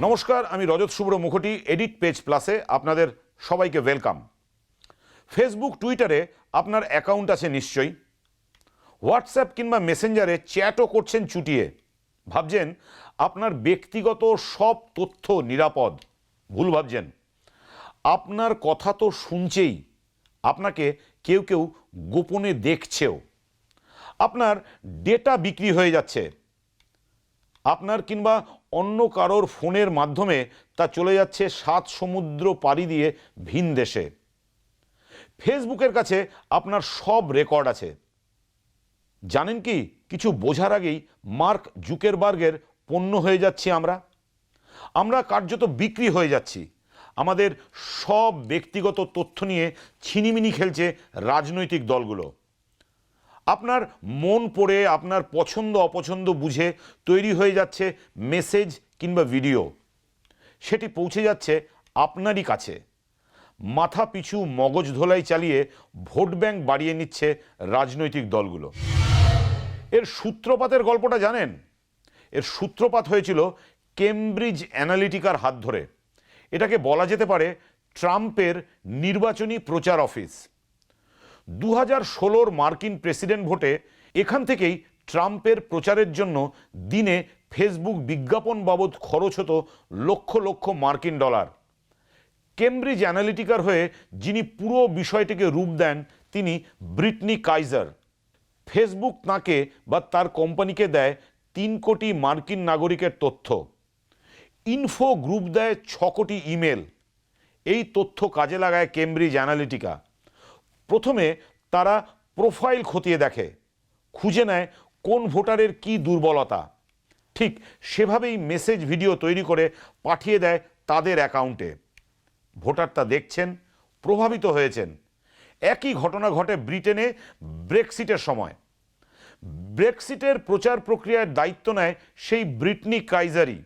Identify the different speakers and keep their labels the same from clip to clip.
Speaker 1: নমস্কার, আমি রজত শুভ্র মুখোটি edit page প্লাসে আপনাদের সবাইকে ওয়েলকাম ফেসবুক টুইটারে আপনার অ্যাকাউন্ট আছে নিশ্চয়ই। হোয়াটসঅ্যাপ কিংবা মেসেঞ্জারে চ্যাটও করছেন চুটিয়ে। ভাবছেন, আপনার ব্যক্তিগত সব তথ্য নিরাপদ। ভুল ভাবছেন। আপনার কথা তো শুনছেই। আপনাকে কেউ কেউ গোপনে দেখছেও। আপনার ডেটা বিক্রি হয়ে যাচ্ছে। আপনার কিংবা অন্য কারোর ফোনের মাধ্যমে তা চলে যাচ্ছে সাত সমুদ্র পাড়ি দিয়ে ভিন দেশে। ফেসবুকের কাছে আপনার সব রেকর্ড আছে। জানেন কি, কিছু বোঝার আগেই মার্ক জুকেরবার্গের পণ্য হয়ে যাচ্ছি আমরা। আমরা কার্যত বিক্রি হয়ে যাচ্ছি। আমাদের সব ব্যক্তিগত তথ্য নিয়ে ছিনিমিনি খেলছে রাজনৈতিক দলগুলো। আপনার মন পড়ে, আপনার পছন্দ, অপছন্দ বুঝে তৈরি হয়ে যাচ্ছে মেসেজ কিংবা ভিডিও। সেটি পৌঁছে যাচ্ছে আপনারই কাছে। মাথা পিছু মগজ ধোলাই চালিয়ে ভোট ব্যাংক বাড়িয়ে নিচ্ছে রাজনৈতিক দলগুলো। এর সূত্রপাতের গল্পটা জানেন? এর সূত্রপাত হয়েছিল কেমব্রিজ অ্যানালিটিকার হাত ধরে। এটাকে বলা যেতে পারে ট্রাম্পের নির্বাচনী প্রচার অফিস। দু হাজার ষোলোর মার্কিন প্রেসিডেন্ট ভোটে এখান থেকেই ট্রাম্পের প্রচারের জন্য দিনে ফেসবুক বিজ্ঞাপন বাবদ খরচ হতো লক্ষ লক্ষ মার্কিন ডলার। কেমব্রিজ অ্যানালিটিকার হয়ে যিনি পুরো বিষয়টিকে রূপ দেন, তিনি ব্রিটনি কাইজার। ফেসবুক তাঁকে বা তার কোম্পানিকে দেয় তিন কোটি মার্কিন নাগরিকের তথ্য। ইনফো গ্রুপ দেয় ছ কোটি ইমেল। এই তথ্য কাজে লাগায় কেমব্রিজ অ্যানালিটিকা। প্রথমে তারা প্রোফাইল খতিয়ে দেখে, খুঁজে নেয় কোন ভোটারের কি দুর্বলতা। ঠিক সেভাবেই মেসেজ ভিডিও তৈরি করে পাঠিয়ে দেয় তাদের অ্যাকাউন্টে। ভোটার তা দেখছেন, প্রভাবিত হয়েছেন। একই ঘটনা ঘটে ব্রিটেনে ব্রেক্সিটের সময়। ব্রেক্সিটের প্রচার প্রক্রিয়ার দায়িত্ব নেয় সেই ব্রিটনি কাইজারি।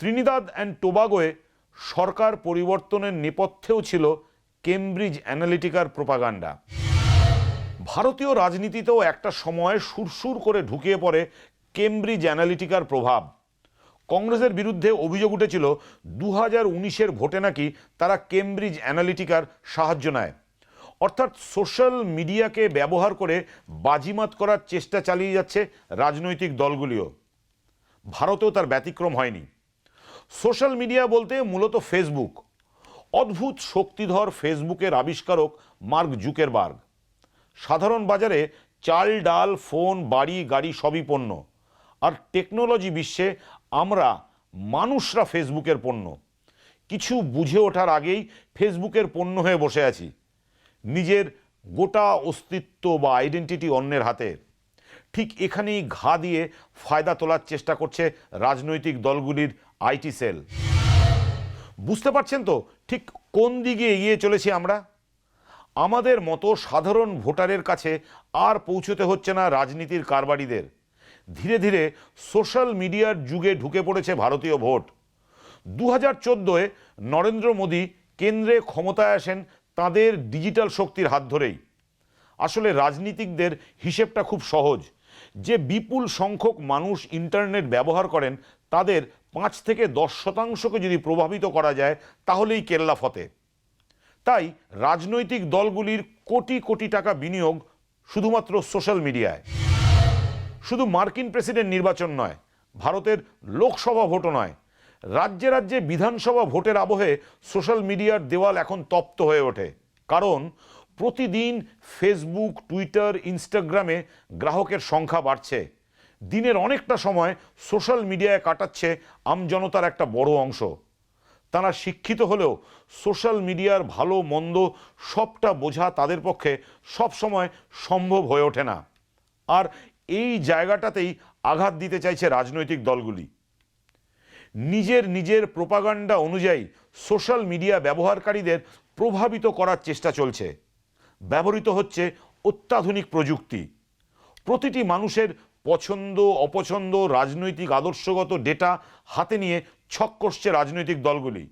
Speaker 1: ত্রিনিদাদ অ্যান্ড টোবাগোয়ে সরকার পরিবর্তনের নেপথ্যেও ছিল কেমব্রিজ অ্যানালিটিকার প্রোপাগান্ডা। ভারতীয় রাজনীতিতেও একটা সময় সুরসুর করে ঢুকিয়ে পড়ে কেমব্রিজ অ্যানালিটিকার প্রভাব। কংগ্রেসের বিরুদ্ধে অভিযোগ উঠেছিল দু হাজার উনিশের ভোটে নাকি তারা কেমব্রিজ অ্যানালিটিকার সাহায্য নেয়। অর্থাৎ সোশ্যাল মিডিয়াকে ব্যবহার করে বাজিমাত করার চেষ্টা চালিয়ে যাচ্ছে রাজনৈতিক দলগুলিও। ভারতেও তার ব্যতিক্রম হয়নি। সোশ্যাল মিডিয়া বলতে মূলত ফেসবুক। অদ্ভুত শক্তিধর ফেসবুকের আবিষ্কারক মার্ক জুকেরবার্গ। সাধারণ বাজারে চাল, ডাল, ফোন, বাড়ি, গাড়ি সবই পণ্য। আর টেকনোলজি বিশ্বে আমরা মানুষরা ফেসবুকের পণ্য। কিছু বুঝে ওঠার আগেই ফেসবুকের পণ্য হয়ে বসে আছি। নিজের গোটা অস্তিত্ব বা আইডেন্টিটি অন্যের হাতে। ঠিক এখানেই ঘা দিয়ে ফায়দা তোলার চেষ্টা করছে রাজনৈতিক দলগুলির আইটি সেল। বুঝতে পারছেন তো ঠিক কোন দিকে এগিয়ে চলেছি আমরা? আমাদের মতো সাধারণ ভোটারের কাছে আর পৌঁছতে হচ্ছে না রাজনীতির কারবারিদের। ধীরে ধীরে সোশ্যাল মিডিয়ার যুগে ঢুকে পড়েছে ভারতীয় ভোট। দু হাজার চোদ্দোয় নরেন্দ্র মোদী কেন্দ্রে ক্ষমতায় আসেন তাদের ডিজিটাল শক্তির হাত ধরেই। আসলে রাজনীতিকদের হিসেবটা খুব সহজ। যে বিপুল সংখ্যক মানুষ ইন্টারনেট ব্যবহার করেন তাদের পাঁচ থেকে দশ শতাংশকে যদি প্রভাবিত করা যায়, তাহলেই কেল্লা ফতে। তাই রাজনৈতিক দলগুলির কোটি কোটি টাকা বিনিয়োগ শুধুমাত্র সোশ্যাল মিডিয়ায়। শুধু মার্কিন প্রেসিডেন্ট নির্বাচন নয়, ভারতের লোকসভা ভোটও নয়, রাজ্যে রাজ্যে বিধানসভা ভোটের আবহে সোশ্যাল মিডিয়ার দেওয়াল এখন তপ্ত হয়ে ওঠে। কারণ প্রতিদিন ফেসবুক, টুইটার, ইনস্টাগ্রামে গ্রাহকের সংখ্যা বাড়ছে। দিনের অনেকটা সময় সোশ্যাল মিডিয়ায় কাটাচ্ছে আমজনতার একটা বড় অংশ। তারা শিক্ষিত হলেও সোশ্যাল মিডিয়ার ভালো, মন্দ সবটা বোঝা তাদের পক্ষে সবসময় সম্ভব হয়ে ওঠে না। আর এই জায়গাটাতেই আঘাত দিতে চাইছে রাজনৈতিক দলগুলি। নিজের নিজের প্রোপাগান্ডা অনুযায়ী সোশ্যাল মিডিয়া ব্যবহারকারীদের প্রভাবিত করার চেষ্টা চলছে। ব্যবহৃত হচ্ছে অত্যাধুনিক প্রযুক্তি। প্রতিটি মানুষের পছন্দ, অপছন্দ, রাজনৈতিক, আদর্শগত ডেটা হাতে নিয়ে ছক কষছে রাজনৈতিক দলগুলি।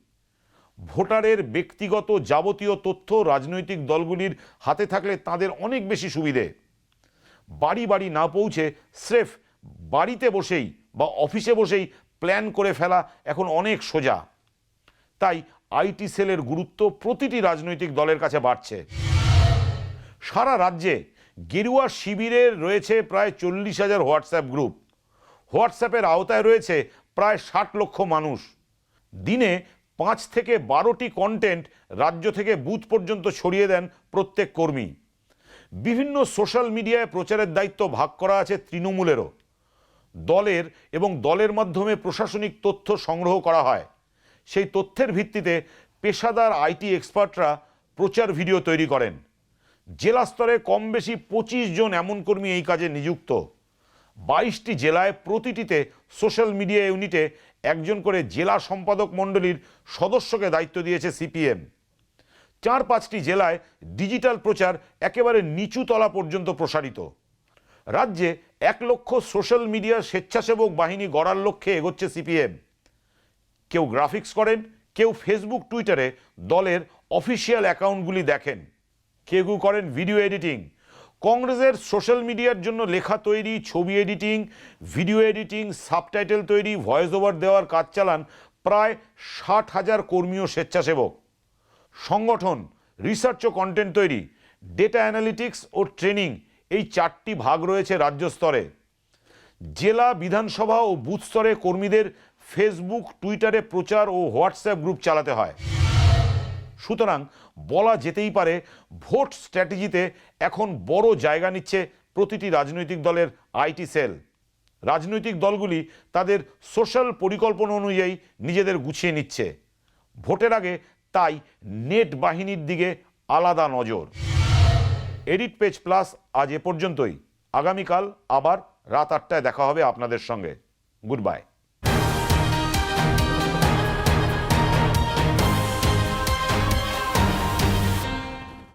Speaker 1: ভোটারের ব্যক্তিগত যাবতীয় তথ্য রাজনৈতিক দলগুলির হাতে থাকলে তাদের অনেক বেশি সুবিধে। বাড়ি বাড়ি না পৌঁছে স্রেফ বাড়িতে বসেই বা অফিসে বসেই প্ল্যান করে ফেলা এখন অনেক সোজা। তাই আইটি সেলের গুরুত্ব প্রতিটি রাজনৈতিক দলের কাছে বাড়ছে। সারা রাজ্যে গেরুয়া শিবিরে রয়েছে প্রায় চল্লিশ হাজার হোয়াটসঅ্যাপ গ্রুপ। হোয়াটসঅ্যাপের আওতায় রয়েছে প্রায় ষাট লক্ষ মানুষ। দিনে পাঁচ থেকে বারোটি কন্টেন্ট রাজ্য থেকে বুথ পর্যন্ত ছড়িয়ে দেন প্রত্যেক কর্মী। বিভিন্ন সোশ্যাল মিডিয়ায় প্রচারের দায়িত্ব ভাগ করা আছে তৃণমূলেরও। দলের এবং দলের মাধ্যমে প্রশাসনিক তথ্য সংগ্রহ করা হয়। সেই তথ্যের ভিত্তিতে পেশাদার আইটি এক্সপার্টরা প্রচার ভিডিও তৈরি করেন। জেলা স্তরে কম বেশি পঁচিশ জন এমন কর্মী এই কাজে নিযুক্ত। বাইশটি জেলায় প্রতিটিতে সোশ্যাল মিডিয়া ইউনিটে একজন করে জেলা সম্পাদক মণ্ডলীর সদস্যকে দায়িত্ব দিয়েছে সিপিএম। চার পাঁচটি জেলায় ডিজিটাল প্রচার একেবারে নিচু তলা পর্যন্ত প্রসারিত। রাজ্যে এক লক্ষ সোশ্যাল মিডিয়া স্বেচ্ছাসেবক বাহিনী গড়ার লক্ষ্যে এগোচ্ছে সিপিএম। কেউ গ্রাফিক্স করেন, কেউ ফেসবুক, টুইটারে দলের অফিসিয়াল অ্যাকাউন্টগুলি দেখেন। কেউ করেন ভিডিও এডিটিং। কংগ্রেসের সোশ্যাল মিডিয়ার জন্য লেখা তৈরি, ছবি এডিটিং, ভিডিও এডিটিং, সাবটাইটেল তৈরি, ভয়েস ওভার দেওয়ার কাজ চালান প্রায় ষাট হাজার কর্মী ও স্বেচ্ছাসেবক। সংগঠন রিসার্চ ও কন্টেন্ট তৈরি ডেটা অ্যানালিটিক্স ও ট্রেনিং এই চারটি ভাগ রয়েছে রাজ্য স্তরে। জেলা বিধানসভা ও বুথ স্তরে কর্মীদের ফেসবুক টুইটারে প্রচার ও হোয়াটসঅ্যাপ গ্রুপ চালাতে হয়। সুতরাং বলা যেতেই পারে ভোট স্ট্র্যাটেজিতে এখন বড় জায়গা নিচ্ছে প্রতিটি রাজনৈতিক দলের আইটি সেল। রাজনৈতিক দলগুলি তাদের সোশ্যাল পরিকল্পনা অনুযায়ী নিজেদের গুছিয়ে নিচ্ছে। ভোটের আগে তাই নেট বাহিনীর দিকে আলাদা নজর। এডিট পেজ প্লাস আজ এ পর্যন্তই। আগামীকাল আবার রাত আটটায় দেখা হবে আপনাদের সঙ্গে। Good bye.